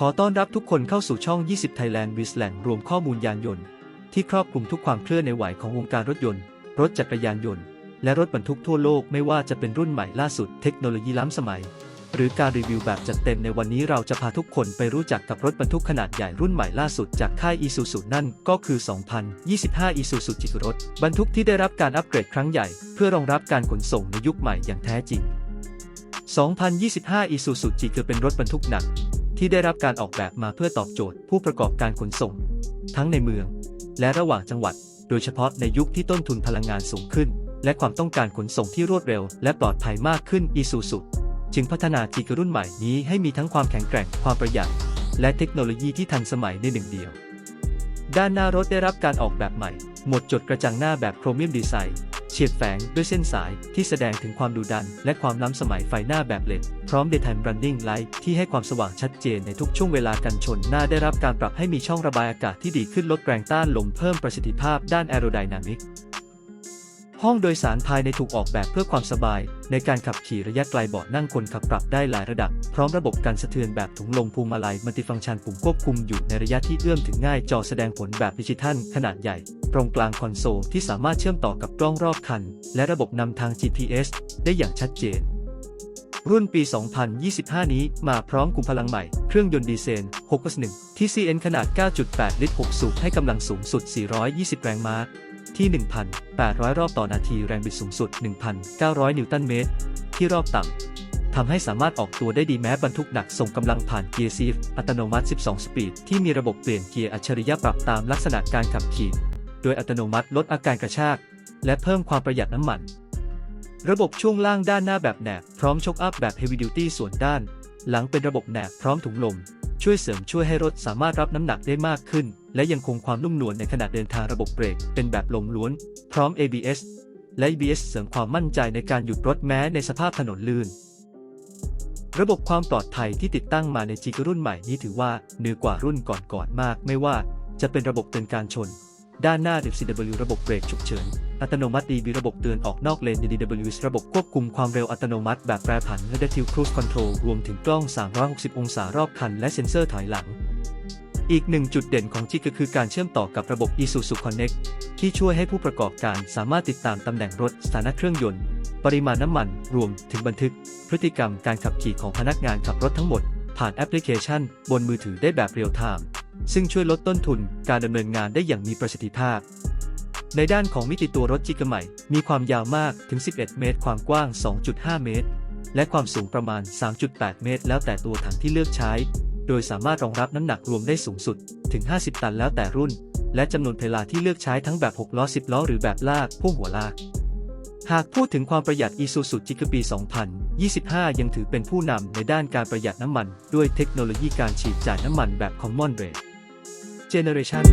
ขอต้อนรับทุกคนเข้าสู่ช่อง 20 Thailand w i s แหล่งรวมข้อมูลยานยนต์ ที่ครอบคลุมทุกความเคลื่อนในไหวของวงการรถยนต์ รถจักรยานยนต์ และรถบรรทุกทั่วโลกไม่ว่าจะเป็นรุ่นใหม่ล่าสุดเทคโนโลยีล้ำสมัย หรือการรีวิวแบบจัดเต็มในวันนี้เราจะพาทุกคนไปรู้จักกับรถบรรทุกขนาดใหญ่รุ่นใหม่ล่าสุดจากค่าย Isuzu นั่นก็คือ 2025 Isuzu จิกรถบรรทุกที่ได้รับการอัปเกรดครั้งใหญ่ เพื่อรองรับการขนส่งในยุคใหม่อย่างแท้จริง2025 Isuzu G คือเป็นรถบรรทุกหนัก ที่ได้รับการออกแบบมาเพื่อตอบโจทย์ผู้ประกอบการขนส่ง ทั้งในเมือง และระหว่างจังหวัด โดยเฉพาะในยุคที่ต้นทุนพลังงานสูงขึ้น และความต้องการขนส่งที่รวดเร็ว และปลอดภัยมากขึ้น Isuzu จึงพัฒนาจีกรุ่นใหม่นี้ให้มีทั้งความแข็งแกร่งความประหยัด และเทคโนโลยีที่ทันสมัยในหนึ่งเดียว ด้านหน้ารถได้รับการออกแบบใหม่ หมดจดกระจังหน้าแบบโครเมียมดีไซน์ เฉียดแฝงด้วยเส้นสายที่แสดงถึงความดุดัน และความล้ำสมัยไฟหน้าแบบเลดพร้อม Daytime Running Light ที่ให้ความสว่างชัดเจนในทุกช่วงเวลากันชนหน้าได้รับการปรับให้มีช่องระบายอากาศที่ดีขึ้นลดแรงต้านลมเพิ่มประสิทธิภาพด้านแอโรไดนามิก ห้องโดยสารภายในถูกออกแบบเพื่อความสบาย ในการขับขี่ระยะไกลเบาะนั่งคนขับปรับได้หลายระดับ พร้อมระบบการสะเทือนแบบถุงลมพวงมาลัยมัลติฟังก์ชันปุ่มควบคุมอยู่ในระยะที่เอื้อมถึงง่ายจอแสดงผลแบบดิจิทัลขนาดใหญ่ ตรงกลางคอนโซลที่สามารถเชื่อมต่อกับกล้องรอบคัน และระบบนำทาง GPS ได้อย่างชัดเจน รุ่นปี 2025 นี้มาพร้อมกุมพลังใหม่ เครื่องยนต์ดีเซล6.1 TCN ขนาด 9.8 ลิตร 6 สูบให้กำลังสูงสุด 420 แรงม้า ที่ 1,800 รอบต่อนาทีแรงบิดสูงสุด 1,900 นิวตันเมตร ที่รอบต่ำทำให้สามารถออกตัวได้ดีแม้บรรทุกหนักส่งกำลังผ่านเกียร์ซีฟอัตโนมัติ 12 สปีด ที่มีระบบเปลี่ยนเกียร์อัจฉริยะปรับตามลักษณะการขับขี่ โดยอัตโนมัติลดอาการกระชาก และเพิ่มความประหยัดน้ำมัน ระบบช่วงล่างด้านหน้าแบบแหนบพร้อมชกอัพแบบ Heavy Duty ส่วนด้าน หลังเป็นระบบแหนบพร้อมถุงลม ช่วยเสริมช่วยให้รถสามารถรับน้ำหนักได้มากขึ้น และยังคงความนุ่มนวลในขณะเดินทางระบบเบรกเป็นแบบลมล้วน พร้อม ABS และ ABS เสริมความมั่นใจในการหยุดรถแม้ในสภาพถนนลื่น ระบบความปลอดภัยที่ติดตั้งมาในจีกรุ่นใหม่นี้ถือว่าเหนือกว่ารุ่นก่อนๆมาก ไม่ว่าจะเป็นระบบเตือนการชน ด้านหน้า DCW ระบบเบรกฉุกเฉิน อัตโนมัติ DB ระบบเตือนออกนอกเลน DDW ระบบควบคุมความเร็วอัตโนมัติแบบแปรผัน Adaptive Cruise Control รวมถึงกล้อง 360 องศารอบคันและเซ็นเซอร์ถอยหลัง อีกหนึ่งจุดเด่นของจิกก็คือการเชื่อมต่อกับระบบ Isuzu Connect ที่ช่วยให้ผู้ประกอบการสามารถติดตามตำแหน่งรถสถานะเครื่องยนต์ ปริมาณน้ำมัน รวมถึงบันทึก พฤติกรรมการขับขี่ของพนักงานขับรถทั้งหมด ผ่านแอปพลิเคชัน บนมือถือได้แบบเรียลไทม์ซึ่งช่วยลดต้นทุนการดำเนินงานได้อย่างมีประสิทธิภาพ ในด้านของมิติตัวรถจิกใหม่ มีความยาวมากถึง 11 เมตร ความกว้าง 2.5 เมตร และความสูงประมาณ 3.8 เมตร แล้วแต่ตัวถังที่เลือกใช้ โดยสามารถรองรับน้ำหนักรวมได้สูงสุดถึง 50 ตันแล้วแต่รุ่น และจำนวนเพลาที่เลือกใช้ทั้งแบบ 6 ล้อ 10 ล้อ หรือแบบลากพ่วงหัวลาก หากพูดถึงความประหยัด Isuzu จิกปี2025 ยังถือเป็นผู้นำในด้านการประหยัดน้ำมัน ด้วยเทคโนโลยีการฉีดจ่ายน้ำมันแบบ Common Rate Generation